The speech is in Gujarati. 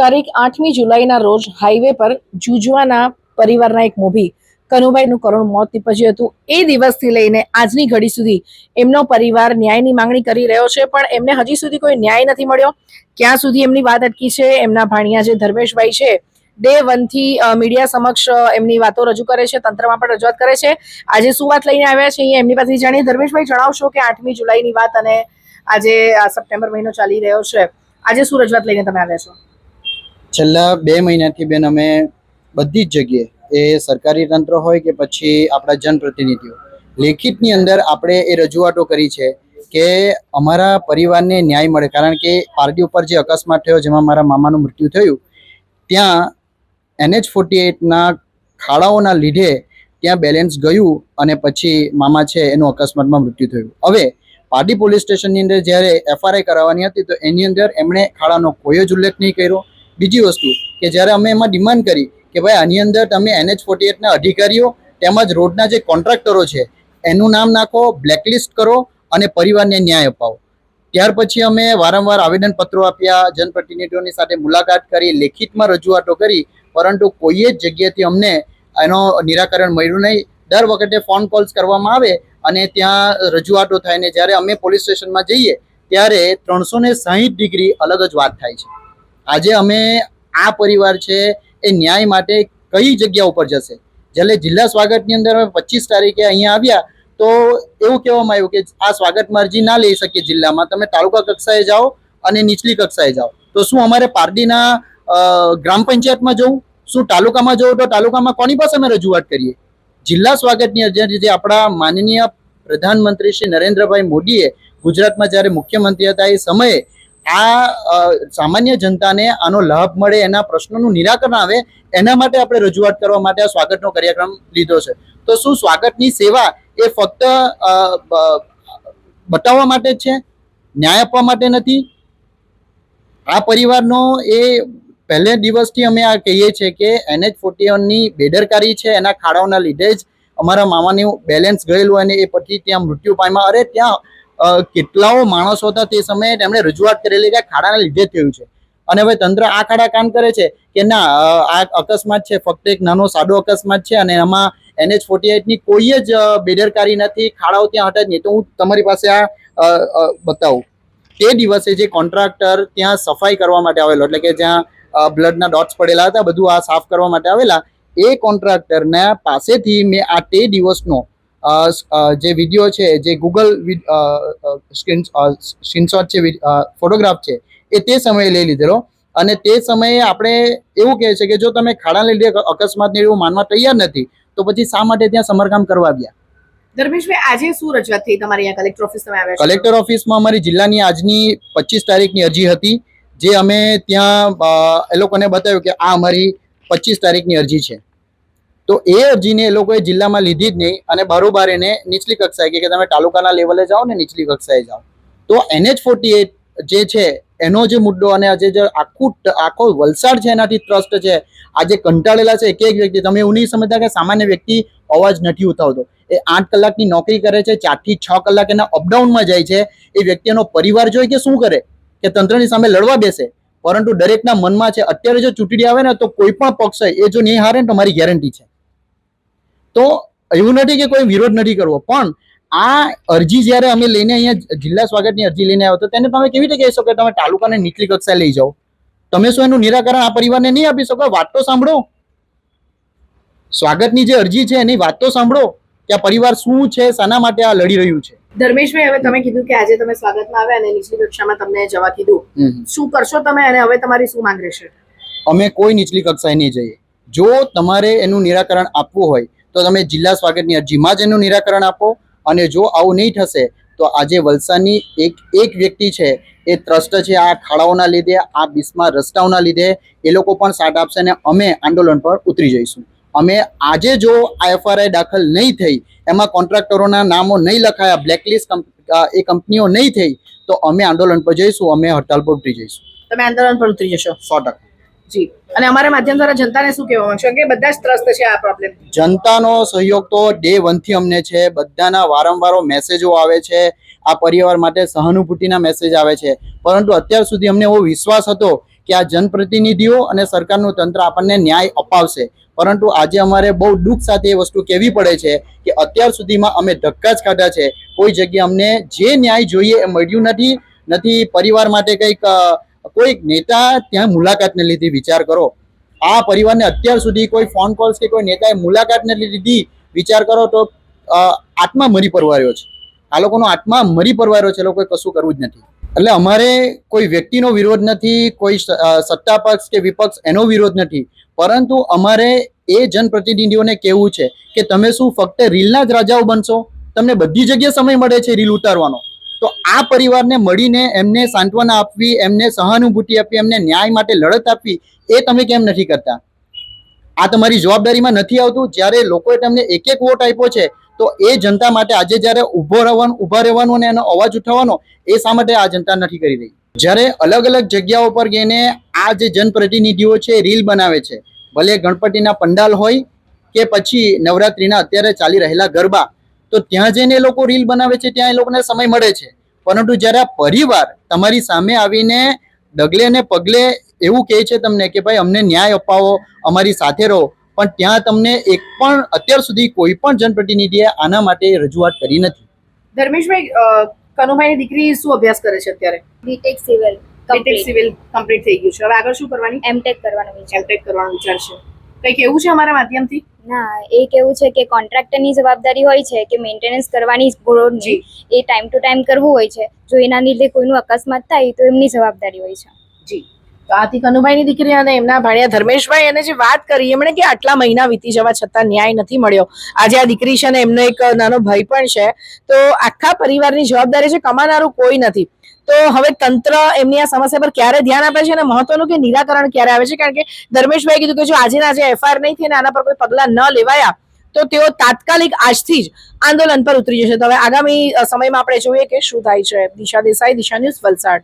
તારીખ આઠમી જુલાઈના રોજ હાઈવે પર જુજવાના પરિવારના એક મોભી, કનુભાઈનું કરુણ મોત નીપજ્યું હતું. એ દિવસથી લઈને આજની ઘડી સુધી એમનો પરિવાર ન્યાયની માંગણી કરી રહ્યો છે, પણ એમને હજી સુધી કોઈ ન્યાય નથી મળ્યો. ક્યાં સુધી એમની વાત અટકી છે, એમના ભાણિયા જે ધર્મેશભાઈ છે, ડે વનથી મીડિયા સમક્ષ એમની વાતો રજૂ કરે છે, તંત્રમાં પણ રજૂઆત કરે છે. આજે શું વાત લઈને આવ્યા છે, અહીંયા એમની પાસેથી જાણીએ. ધર્મેશભાઈ, જણાવશો કે આઠમી જુલાઈની વાત અને આજે સપ્ટેમ્બર મહિનો ચાલી રહ્યો છે. આજે શું રજૂઆત લઈને તમે આવ્યા છો? છેલ્લા બે મહિનાથી બેન અમે બધી જ જગ્યાએ, એ સરકારી તંત્ર હોય કે પછી આપણા જનપ્રતિનિધિઓ, લેખિતની અંદર આપણે એ રજૂઆતો કરી છે કે અમારા પરિવારને ન્યાય મળે. કારણ કે પારડી ઉપર જે અકસ્માત થયો, જેમાં મારા મામાનું મૃત્યુ થયું, ત્યાં એનએચ ફોર્ટી એટના ખાડાઓના લીધે ત્યાં બેલેન્સ ગયું અને પછી મામા છે એનું અકસ્માતમાં મૃત્યુ થયું. હવે પારડી પોલીસ સ્ટેશનની અંદર જ્યારે એફઆરઆઈ કરાવવાની હતી, તો એની અંદર એમણે ખાડાનો કોઈ જ ઉલ્લેખ નહીં કર્યો. બીજી વસ્તુ કે જ્યારે અમે એમાં ડિમાન્ડ કરી કે ભાઈ આની અંદર તમે એનએચ ફોર્ટી એટના અધિકારીઓ તેમજ રોડના જે કોન્ટ્રાક્ટરો છે, એનું નામ નાખો બ્લેકલિસ્ટ કરો અને પરિવારને ન્યાય અપાવો. ત્યાર પછી અમે વારંવાર આવેદનપત્રો આપ્યા, જનપ્રતિનિધિઓની સાથે મુલાકાત કરી, લેખિતમાં રજૂઆતો કરી, પરંતુ કોઈ જ જગ્યાએથી અમને એનો નિરાકરણ મળ્યું નહીં. દર વખતે ફોન કોલ્સ કરવામાં આવે અને ત્યાં રજૂઆતો થાય ને જ્યારે અમે પોલીસ સ્ટેશનમાં જઈએ, ત્યારે ત્રણસો ને સાહીઠ ડિગ્રી અલગ જ વાત થાય છે. આજે અમે આ પરિવાર છે, એ ન્યાય માટે કઈ જગ્યા ઉપર જશે? જ્યારે જિલ્લા સ્વાગતની અંદર અમે પચીસ તારીખે અહીંયા આવ્યા, તો એવું કહેવામાં આવ્યું કે આ સ્વાગતમાં અરજી ના લઈ શકીએ જિલ્લામાં. તમે તાલુકા કક્ષાએ જાઓ અને નીચલી કક્ષાએ જાઓ. તો શું અમારે પારડીના ગ્રામ પંચાયતમાં જવું? શું તાલુકામાં જવું? તો તાલુકામાં કોની પાસે અમે રજૂઆત કરીએ? જિલ્લા સ્વાગતની અરજી જે આપણા માનનીય પ્રધાનમંત્રી શ્રી નરેન્દ્રભાઈ મોદીએ ગુજરાતમાં જ્યારે મુખ્યમંત્રી હતા એ સમયે આ સામાન્ય જનતાને આનો લાભ મળે, એના પ્રશ્નોનું નિરાકરણ આવે, એના માટે આપણે રજૂઆત કરવા માટે આ સ્વાગતનો કાર્યક્રમ લીધો છે. તો શું સ્વાગતની સેવા એ ફક્ત બતાવવા માટે જ છે? ન્યાય આપવા માટે નથી? આ પરિવારનો એ પહેલે દિવસથી અમે આ કહીએ છીએ કે એનએચ ફોર્ટી બેદરકારી છે, એના ખાડાઓના લીધે જ અમારા મામાનું બેલેન્સ ગયેલું અને એ પછી ત્યાં મૃત્યુ પામ્યા. અરે, ત્યાં કેટલાઓ માણસો હતા તે સમયે તેમણે રજૂઆત કરેલી કે ખાડાને લીધે થયું છે. અને હવે તંત્ર આ ખાડા કામ કરે છે કે ના આ અકસ્માત છે, ફક્ત એક નાનો સાદો અકસ્માત છે અને એમાં એનએચ ફોર્ટી એટની કોઈ જ બેદરકારી નથી, ખાડાઓ ત્યાં હતા જ નહીં. તો હું તમારી પાસે આ બતાવું. તે દિવસે જે કોન્ટ્રાક્ટર ત્યાં સફાઈ કરવા માટે આવેલો, એટલે કે જ્યાં બ્લડના ડોટ્સ પડેલા હતા, બધું આ સાફ કરવા માટે આવેલા, એ કોન્ટ્રાક્ટરના પાસેથી મેં આ તે દિવસનો જે વીડિયો છે જે ગૂગલ સ્ક્રીનશોટ છે ફોટોગ્રાફ છે એ તે સમયે લઈ લીધેલો. અને તે સમયે આપણે એવું કહે છે કે જો તમે ખાડા લીધે અકસ્માતને એવું માનવા તૈયાર નથી તો પછી શા માટે ત્યાં સમારકામ કરવા આવ્યા ધર્મેશભાઈ આજે શું રજૂઆત થઈ? તમારી અહીંયા કલેક્ટર ઓફિસ તમે આવ્યા કલેક્ટર ઓફિસમાં અમારી જિલ્લાની આજની પચીસ તારીખની અરજી હતી જે અમે ત્યાં એ લોકોને બતાવ્યું કે આ અમારી પચીસ તારીખની અરજી છે. તો એ અરજીને એ લોકોએ જિલ્લામાં લીધી જ નહીં અને બારોબાર એને નીચલી કક્ષાએ કે તમે તાલુકાના લેવલે જાઓ ને નીચલી કક્ષાએ જાઓ. તો એનએચ ફોર્ટી જે છે, એનો જે મુદ્દો અને આજે જે આખું આખો વલસાડ છે એનાથી ટ્રસ્ટ છે, આજે કંટાળેલા છે એક એક વ્યક્તિ, તમે એવું નહીં સમજતા કે સામાન્ય વ્યક્તિ અવાજ નથી ઉઠાવતો. એ આઠ કલાકની નોકરી કરે છે, ચારથી છ કલાક એના અપડાઉનમાં જાય છે, એ વ્યક્તિનો પરિવાર જોઈ કે શું કરે? કે તંત્રની સામે લડવા બેસે? પરંતુ દરેકના મનમાં છે, અત્યારે જો ચૂંટણી આવે ને તો કોઈ પણ પક્ષ એ જો નહીં હારે ને તો મારી ગેરંટી છે. તો એવું નથી કે કોઈ વિરોધ નથી કરવો. પણ આ અરજી જ્યારે અમે લઈને અહીંયા જિલ્લા સ્વાગતની અરજી લઈને આવ્યો તો તેને તમે કેવી રીતે કહી શકો કે તમે તાલુકાને નીચલી કક્ષાએ લઈ જાઓ? તમે શું એનું નિરાકરણ આ પરિવારને નહીં આપી શકો? વાત તો સાંભળો. સ્વાગતની જે અરજી છે એની વાત તો સાંભળો કે આ પરિવાર શું છે શાના માટે આ લડી રહ્યું છે. ધર્મેશભાઈ હવે તમે કીધું કે આજે તમે સ્વાગતમાં આવ્યા અને નીચલી કક્ષામાં તમને જવા કીધું. શું કરશો તમે અને હવે તમારી શું માંગ રહેશે? અમે કોઈ નીચલી કક્ષાએ નહીં જઈએ. જો તમારે એનું નિરાકરણ આપવું હોય તો તમે જિલ્લા સ્વાગતની અરજીમાં જ એનું નિરાકરણ આપો. અને જો આવું નહીં થશે તો આજે વલસાડની એક એક વ્યક્તિ છે એ ત્રસ્ટ છે આ ખાડાઓના લીધે આ બિસ્માર રસ્તાઓના લીધે. એ લોકો પણ સાથ આપશે અને અમે આંદોલન પર ઉતરી જઈશું. અમે આજે જો આ એફઆરઆઈ દાખલ નહીં થઈ એમાં કોન્ટ્રાક્ટરોના નામો નહીં લખાયા બ્લેકલિસ્ટ એ કંપનીઓ નહીં થઈ તો અમે આંદોલન પર જઈશું અમે હડતાલ પર ઉતરી જઈશું. તમે આંદોલન પર ઉતરી જશો. સો ટકા. જી. અને અમારા માધ્યમ દ્વારા જનતાને શું કહેવા માંગશો કે બધા જ ત્રસ્ત છે આ પ્રોબ્લેમ જનતાનો સહયોગ તો ડે વનથી અમને છે. બધાના વારંવારો મેસેજો આવે છે. આ પરિવાર માટે સહાનુભૂતિના મેસેજ આવે છે. પરંતુ અત્યાર સુધી અમને એવો વિશ્વાસ હતો કે આ જનપ્રતિનિધિઓ અને સરકારનું તંત્ર આપણને ન્યાય અપાવશે. પરંતુ આજે અમારે બહુ દુઃખ સાથે એ વસ્તુ કહેવી પડે છે કે અત્યાર સુધીમાં અમે ધક્કા જ ખાધા છે. કોઈ જગ્યાએ અમને જે ન્યાય જોઈએ એ મળ્યું નથી. નથી પરિવાર માટે કંઈક કોઈ નેતા ત્યાં મુલાકાતને લીધી, વિચાર કરો. આ પરિવારને અત્યાર સુધી કોઈ ફોન કોલ્સ કે કોઈ નેતાએ મુલાકાતને લીધી, વિચાર કરો તો આત્મા મરી પરવાર્યો છે. આ લોકોનો આત્મા મરી પરવાર્યો છે, એ લોકોએ કશું કરવું જ નથી. એટલે અમારે કોઈ વ્યક્તિનો વિરોધ નથી, કોઈ સત્તા પક્ષ કે વિપક્ષ એનો વિરોધ નથી. પરંતુ અમારે એ જનપ્રતિનિધિઓને કહેવું છે કે તમે શું ફક્ત રીલના જ રાજાઓ બનશો? તમને બધી જગ્યાએ સમય મળે છે રીલ ઉતારવાનો. તો આ પરિવારને મળીને એમને સાંત્વના આપવી, એમને સહાનુભૂતિ આપવી, એમને ન્યાય માટે લડત આપવી, એ તમે કેમ નથી કરતા? આ તમારી જવાબદારીમાં નથી આવતું. જ્યારે લોકોએ તમને એક એક વોટ આપ્યો છે, તો એ જનતા માટે આજે જ્યારે ઊભો રહેવાનું, ઊભા રહેવાનું અને એનો અવાજ ઉઠાવવાનો, એ શા માટે આ જનતા નથી કરી રહી? જ્યારે અલગ અલગ જગ્યાઓ પર જઈને આ જે જનપ્રતિનિધિઓ છે, રીલ બનાવે છે, ભલે ગણપતિના પંડાલ હોય કે પછી નવરાત્રિના અત્યારે ચાલી રહેલા ગરબા તો ત્યાં જઈને એ લોકો રીલ બનાવે છે ત્યાં એ લોકોને સમય મળે છે. પરંતુ જ્યારે આ પરિવાર તમારી સામે આવીને ડગલે ને પગલે એવું કહે છે તમને કે ભાઈ અમને ન્યાય અપાવો અમારી સાથે રહો પણ ત્યાં તમને એક પણ અત્યાર સુધી કોઈ પણ જનપ્રતિનિધિએ આના માટે રજૂઆત કરી નથી. ધર્મેશભાઈ કનુભાઈની દીકરી શું અભ્યાસ કરે છે અત્યારે? BTech civil BTech civil complete થઈ ગયું છે. હવે આગળ શું કરવાની? એમટેક કરવાનું વિચાર એમટેક કરવાનો વિચાર છે. કંઈક એવું છે અમારા માધ્યમથી? ના એ કેવું છે કે કોન્ટ્રાક્ટરની જવાબદારી હોય છે કે મેન્ટેનન્સ કરવાની રોડની એ ટાઈમ ટુ ટાઈમ કરવું હોય છે. જો એના લીધે કોઈનું અકસ્માત થાય તો એમની જવાબદારી હોય છે. જી. તો આથી કનુભાઈની દીકરી અને એમના ભાણિયા ધર્મેશભાઈ એને જે વાત કરી, એમણે કે આટલા મહિના વીતી જવા છતાં ન્યાય નથી મળ્યો. આજે આ દીકરી છે ને એમનો એક નાનો ભાઈ પણ છે. તો આખા પરિવારની જવાબદારી છે કમાનારું કોઈ નથી. તો હવે તંત્ર એમની આ સમસ્યા પર ક્યારે ધ્યાન આપે છે અને મહત્વનું કે નિરાકરણ ક્યારે આવે છે? કારણ કે ધર્મેશભાઈ કીધું કે જો આજે ને આજે એફઆઈઆર નહીં થઈ અને આના પર કોઈ પગલાં ન લેવાયા, તો તેઓ તાત્કાલિક આજથી જ આંદોલન પર ઉતરી જશે. તો હવે આગામી સમયમાં આપણે જોઈએ કે શું થાય છે. દિશા દેસાઈ, દિશા ન્યૂઝ વલસાડ.